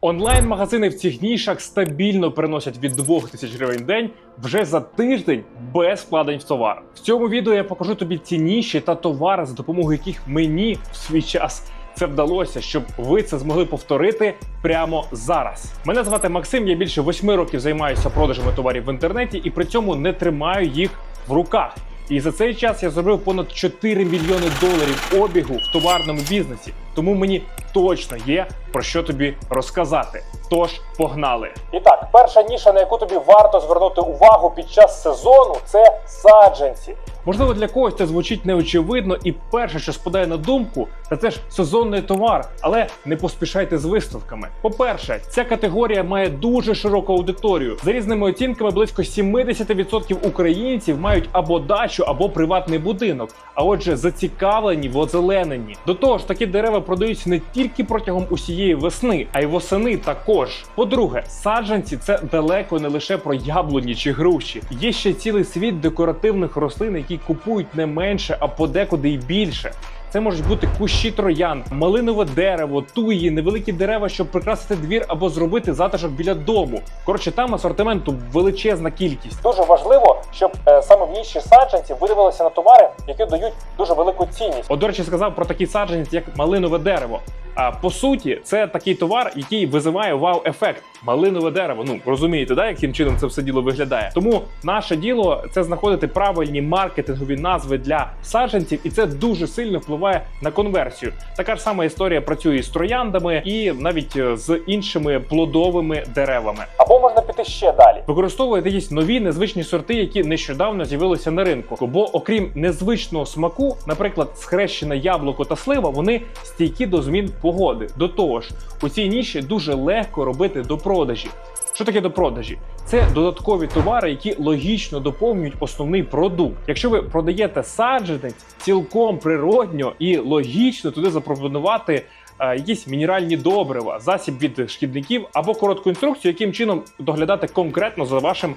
Онлайн-магазини в цих нішах стабільно приносять від 2000 гривень день вже за тиждень без вкладень в товар. В цьому відео я покажу тобі ці ніші та товари, за допомогою яких мені в свій час це вдалося, щоб ви це змогли повторити прямо зараз. Мене звати Максим. Я більше восьми років займаюся продажами товарів в інтернеті і при цьому не тримаю їх в руках. І за цей час я зробив понад 4 мільйони доларів обігу в товарному бізнесі. Тому мені точно є про що тобі розказати. Тож погнали! І так, перша ніша, на яку тобі варто звернути увагу під час сезону, це саджанці. Можливо, для когось це звучить неочевидно, і перше, що спадає на думку, та це ж сезонний товар, але не поспішайте з виставками. По-перше, ця категорія має дуже широку аудиторію. За різними оцінками, близько 70% українців мають або дачу, або приватний будинок, а отже, зацікавлені в озелененні. До того ж, такі дерева продаються не тільки протягом усієї весни, а й восени також. По-друге, саджанці це далеко не лише про яблуні чи груші. Є ще цілий світ декоративних рослин, які купують не менше, а подекуди й більше. Це можуть бути кущі троян, малинове дерево, туї, невеликі дерева, щоб прикрасити двір або зробити затишок біля дому. Коротше, там асортименту величезна кількість. Дуже важливо, щоб е, саме в ніші саджанці видивилися на товари, які дають дуже велику цінність. От, до речі, сказав про такий саджанець, як малинове дерево. А по суті, це такий товар, який визиває вау-ефект. Малинове дерево. Ну розумієте, да, яким чином це все діло виглядає. Тому наше діло це знаходити правильні маркетингові назви для саджанців, і це дуже сильно впливає на конверсію. Така ж сама історія працює з трояндами і навіть е, з іншими плодовими деревами. Або можна піти ще далі. Використовуйте якісь нові незвичні сорти, які нещодавно з'явилися на ринку. Бо окрім незвичного смаку, наприклад, схрещене яблуко та слива, вони стійкі до змін погоди. До того ж, у цій ніші дуже легко робити до продажі. Що таке до продажі? Це додаткові товари, які логічно доповнюють основний продукт. Якщо ви продаєте саджанець, цілком природньо і логічно туди запропонувати е, якісь мінеральні добрива, засіб від шкідників або коротку інструкцію, яким чином доглядати конкретно за вашим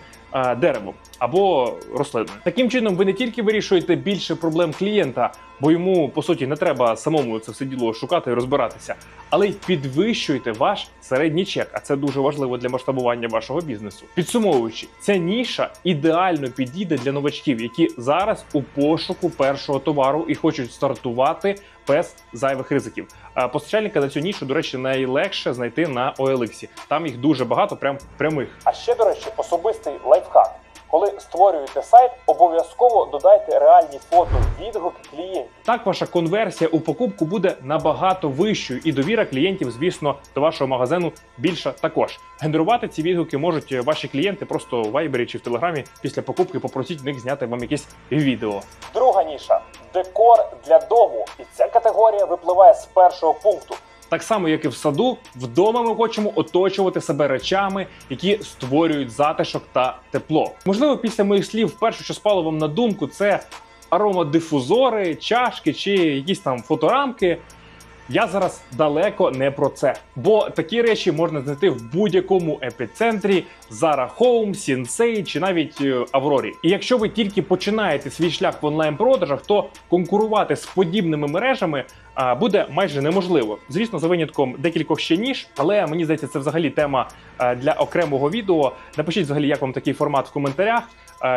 деревом або рослиною. Таким чином, ви не тільки вирішуєте більше проблем клієнта, бо йому по суті не треба самому це все діло шукати і розбиратися, але й підвищуєте ваш середній чек. А це дуже важливо для масштабування вашого бізнесу. Підсумовуючи, ця ніша ідеально підійде для новачків, які зараз у пошуку першого товару і хочуть стартувати без зайвих ризиків. Постачальника на цю нішу, до речі, найлегше знайти на OLX. Там їх дуже багато, прям прямих. А ще, до речі, особистий лайфхак. Коли створюєте сайт, обов'язково додайте реальні фото, відгуки клієнтів. Так ваша конверсія у покупку буде набагато вищою, і довіра клієнтів, звісно, до вашого магазину більша також. Генерувати ці відгуки можуть ваші клієнти просто у Вайбері чи в Телеграмі після покупки попросіть в них зняти вам якесь відео. Друга ніша декор для дому. І ця категорія випливає з першого пункту. Так само, як і в саду, вдома ми хочемо оточувати себе речами, які створюють затишок та тепло. Можливо, після моїх слів, перше, що спало вам на думку, це аромадифузори, чашки чи якісь там фоторамки. Я зараз далеко не про це, бо такі речі можна знайти в будь-якому епіцентрі Zara Home, Sensei чи навіть е, Аврорі. І якщо ви тільки починаєте свій шлях в онлайн-продажах, то конкурувати з подібними мережами буде майже неможливо. Звісно, за винятком декількох ще ніж, але мені здається, це взагалі тема а, для окремого відео. Напишіть взагалі, як вам такий формат в коментарях,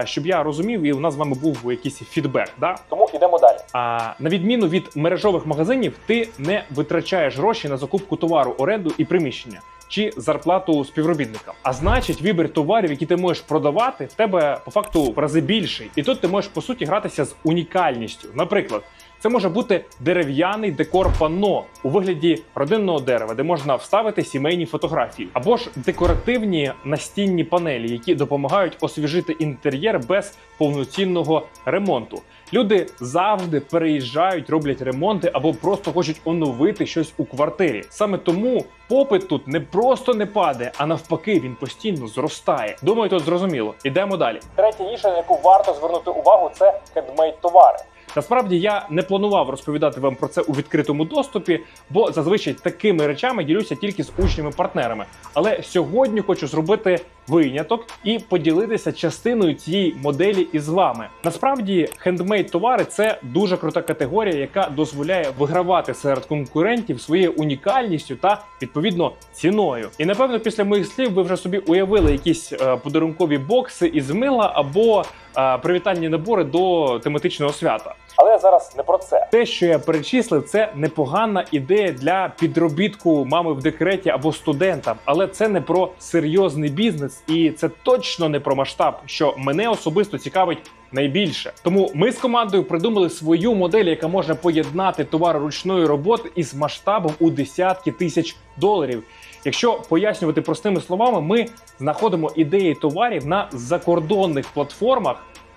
щоб я розумів, і у нас з вами був якийсь фідбек. Да? Тому йдемо далі. А на відміну від мережових магазинів, ти не витрачаєш гроші на закупку товару, оренду і приміщення. Чи зарплату співробітникам, а значить, вибір товарів, які ти можеш продавати, в тебе по факту в рази більший, і тут ти можеш по суті гратися з унікальністю. Наприклад, це може бути дерев'яний декор панно у вигляді родинного дерева, де можна вставити сімейні фотографії, або ж декоративні настінні панелі, які допомагають освіжити інтер'єр без повноцінного ремонту. Люди завжди переїжджають, роблять ремонти або просто хочуть оновити щось у квартирі. Саме тому попит тут не просто не падає, а навпаки, він постійно зростає. Думаю, тут зрозуміло. Ідемо далі. Третя ніша, на яку варто звернути увагу, це хендмейд товари. Насправді я не планував розповідати вам про це у відкритому доступі, бо зазвичай такими речами ділюся тільки з учнями-партнерами. Але сьогодні хочу зробити виняток і поділитися частиною цієї моделі із вами. Насправді, хендмейд товари це дуже крута категорія, яка дозволяє вигравати серед конкурентів своєю унікальністю та відповідно ціною. І напевно, після моїх слів ви вже собі уявили якісь е, подарункові бокси із мила або е, привітальні набори до тематичного свята. Але зараз не про це. Те, що я перечислив, це непогана ідея для підробітку мами в декреті або студента, але це не про серйозний бізнес, і це точно не про масштаб, що мене особисто цікавить найбільше. Тому ми з командою придумали свою модель, яка може поєднати товар ручної роботи із масштабом у десятки тисяч доларів. Якщо пояснювати простими словами, ми знаходимо ідеї товарів на закордонних платформах.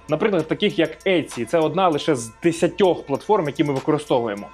Наприклад, таких як Etsy. це одна лише з десятьох платформ, які ми використовуємо.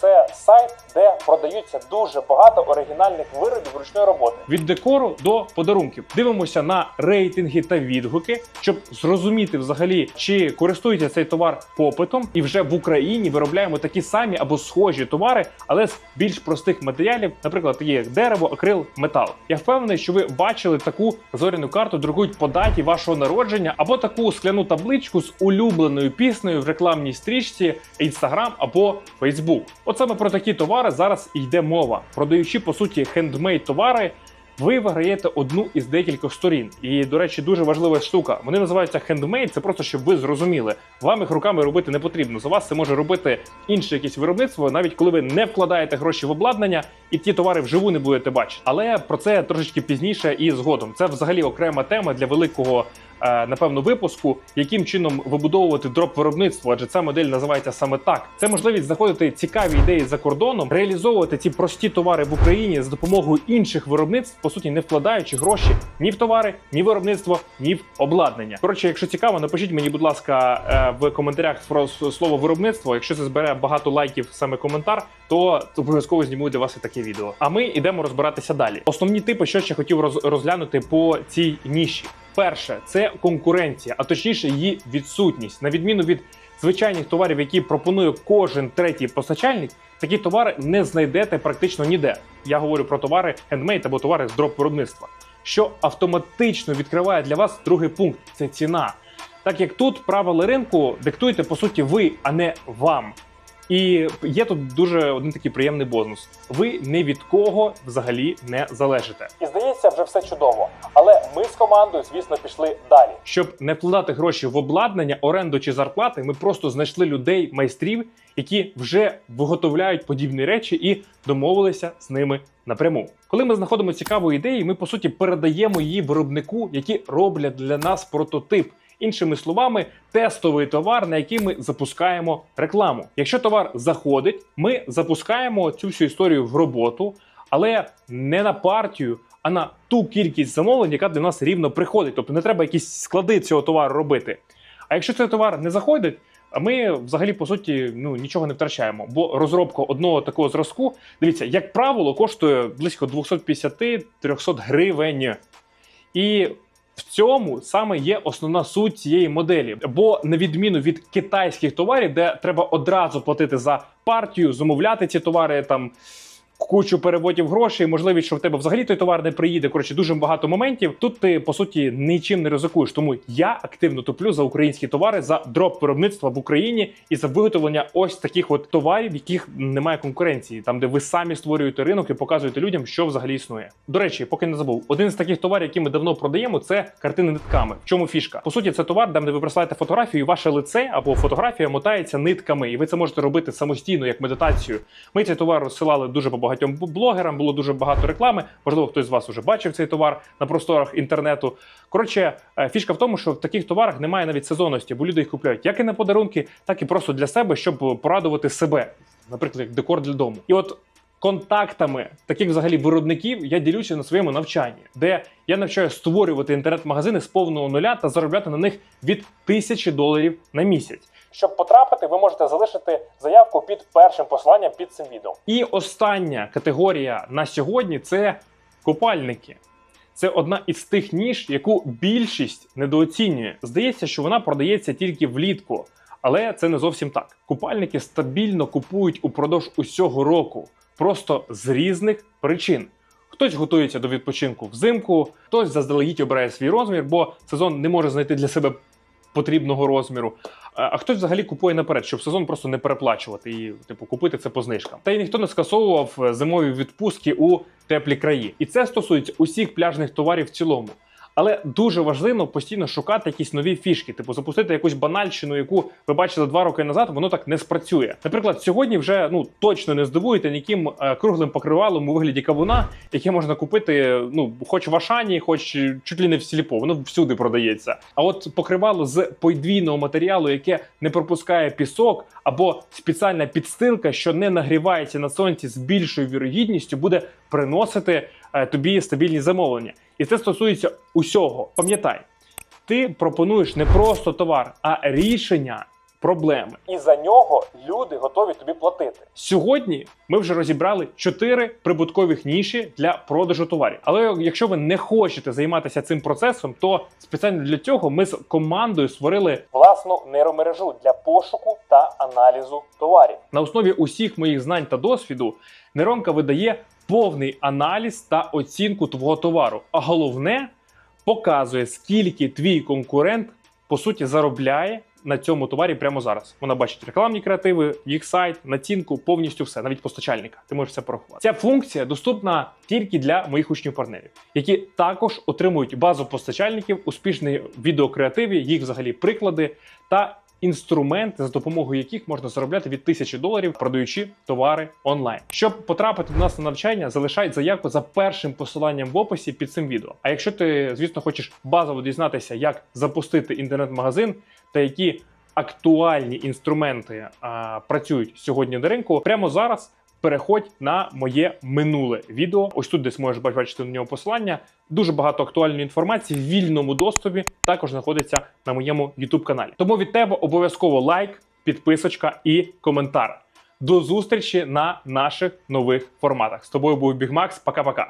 Це сайт, де продаються дуже багато оригінальних виробів ручної роботи від декору до подарунків. Дивимося на рейтинги та відгуки, щоб зрозуміти взагалі, чи користується цей товар попитом, і вже в Україні виробляємо такі самі або схожі товари, але з більш простих матеріалів, наприклад, як дерево, акрил, метал. Я впевнений, що ви бачили таку зоряну карту, друкують по даті вашого народження, або таку скляну таблицю з улюбленою піснею в рекламній стрічці Instagram або Facebook. От саме про такі товари зараз йде мова. Продаючи по суті хендмейд товари. Ви виграєте одну із декількох сторін. І, до речі, дуже важлива штука. Вони називаються хендмейд. Це просто щоб ви зрозуміли. Вам їх руками робити не потрібно. За вас це може робити інше якесь виробництво, навіть коли ви не вкладаєте гроші в обладнання і ті товари вживу не будете бачити. Але про це трошечки пізніше і згодом. Це взагалі окрема тема для великого. Е, Напевно, випуску, яким чином вибудовувати дроп виробництво, адже ця модель називається саме так. Це можливість знаходити цікаві ідеї за кордоном, реалізовувати ці прості товари в Україні з допомогою інших виробництв, по суті, не вкладаючи гроші ні в товари, ні в виробництво, ні в обладнання. Коротше, якщо цікаво, напишіть мені, будь ласка, е, в коментарях про слово виробництво. Якщо це збере багато лайків саме коментар, то обов'язково зніму для вас і таке відео. А ми йдемо розбиратися далі. Основні типи, що ще хотів роз- розглянути по цій ніші. Перше, це конкуренція, а точніше її відсутність. На відміну від звичайних товарів, які пропонує кожен третій постачальник, такі товари не знайдете практично ніде. Я говорю про товари хендмейд або товари з дроп виробництва, що автоматично відкриває для вас другий пункт це ціна. Так як тут правила ринку диктуєте по суті ви, а не вам. І є тут дуже один такий приємний бонус: ви ні від кого взагалі не залежите. І здається, вже все чудово. Але ми з командою, звісно, пішли далі. Щоб не вкладати гроші в обладнання, оренду чи зарплати, ми просто знайшли людей, майстрів, які вже виготовляють подібні речі і домовилися з ними напряму. Коли ми знаходимо цікаву ідею, ми по суті передаємо її виробнику, які роблять для нас прототип. Іншими словами, тестовий товар, на який ми запускаємо рекламу. Якщо товар заходить, ми запускаємо цю всю історію в роботу, але не на партію, а на ту кількість замовлень, яка для нас рівно приходить. Тобто не треба якісь склади цього товару робити. А якщо цей товар не заходить, ми взагалі по суті ну нічого не втрачаємо. Бо розробка одного такого зразку, дивіться, як правило, коштує близько 250-300 гривень. І в цьому саме є основна суть цієї моделі. Бо на відміну від китайських товарів, де треба одразу платити за партію, замовляти ці товари там. Кучу переводів грошей, можливість, що в тебе взагалі той товар не приїде. Коротше, дуже багато моментів. Тут ти по суті нічим не ризикуєш. Тому я активно топлю за українські товари, за дроп виробництва в Україні і за виготовлення ось таких от товарів, яких немає конкуренції, там де ви самі створюєте ринок і показуєте людям, що взагалі існує. До речі, поки не забув, один з таких товарів, які ми давно продаємо, це картини нитками. В чому фішка? По суті, це товар, де ви присилаєте фотографію, і ваше лице або фотографія мотається нитками, і ви це можете робити самостійно як медитацію. Ми цей товар розсилали дуже по багатьом блогерам, було дуже багато реклами. Можливо, хтось з вас вже бачив цей товар на просторах інтернету. Коротше, е, фішка в тому, що в таких товарах немає навіть сезонності, бо люди їх купують як і на подарунки, так і просто для себе, щоб порадувати себе, наприклад, як декор для дому. І от. Контактами таких взагалі виробників я ділюся на своєму навчанні, де я навчаю створювати інтернет-магазини з повного нуля та заробляти на них від тисячі доларів на місяць. Щоб потрапити, ви можете залишити заявку під першим посиланням під цим відео. І остання категорія на сьогодні це купальники. Це одна із тих ніж, яку більшість недооцінює. Здається, що вона продається тільки влітку. Але це не зовсім так. Купальники стабільно купують упродовж усього року, просто з різних причин. Хтось готується до відпочинку взимку, хтось заздалегідь обирає свій розмір, бо сезон не може знайти для себе потрібного розміру. А хтось взагалі купує наперед, щоб сезон просто не переплачувати і типу купити це по знижкам. Та й ніхто не скасовував е, зимові відпустки у теплі краї. І це стосується усіх пляжних товарів в цілому. Але дуже важливо постійно шукати якісь нові фішки, типу запустити якусь банальщину, яку ви бачили два роки назад, воно так не спрацює. Наприклад, сьогодні вже ну точно не здивуєте ніким е, круглим покривалом у вигляді кавуна, яке можна купити, ну хоч в Ашані, хоч чуть ли не в Сіліпо, воно всюди продається. А от покривало з подвійного матеріалу, яке не пропускає пісок, або спеціальна підстилка, що не нагрівається на сонці з більшою вірогідністю, буде приносити е, тобі стабільні замовлення. І це стосується усього. Пам'ятай, ти пропонуєш не просто товар, а рішення проблеми. І за нього люди готові тобі платити. Сьогодні ми вже розібрали чотири прибуткових ніші для продажу товарів. Але якщо ви не хочете займатися цим процесом, то спеціально для цього ми з командою створили власну нейромережу для пошуку та аналізу товарів. На основі усіх моїх знань та досвіду нейронка видає повний аналіз та оцінку твого товару. А головне показує, скільки твій конкурент по суті заробляє на цьому товарі прямо зараз. Вона бачить рекламні креативи, їх сайт, націнку, повністю все, навіть постачальника. Ти можеш все порахувати. Ця функція доступна тільки для моїх учнів-партнерів, які також отримують базу постачальників, успішні відеокреативи, їх взагалі приклади та. Інструменти, за допомогою яких можна заробляти від тисячі доларів, продаючи товари онлайн. Щоб потрапити до нас на навчання, залишай заявку за першим посиланням в описі під цим відео. А якщо ти, звісно, хочеш базово дізнатися, як запустити інтернет-магазин та які актуальні інструменти а, працюють сьогодні на ринку, прямо зараз. Переходь на моє минуле відео. Ось тут десь можеш бачити на нього посилання. Дуже багато актуальної інформації в вільному доступі також знаходиться на моєму YouTube каналі. Тому від тебе обов'язково лайк, підписочка і коментар. До зустрічі на наших нових форматах. З тобою був Бігмакс. Пока-пока.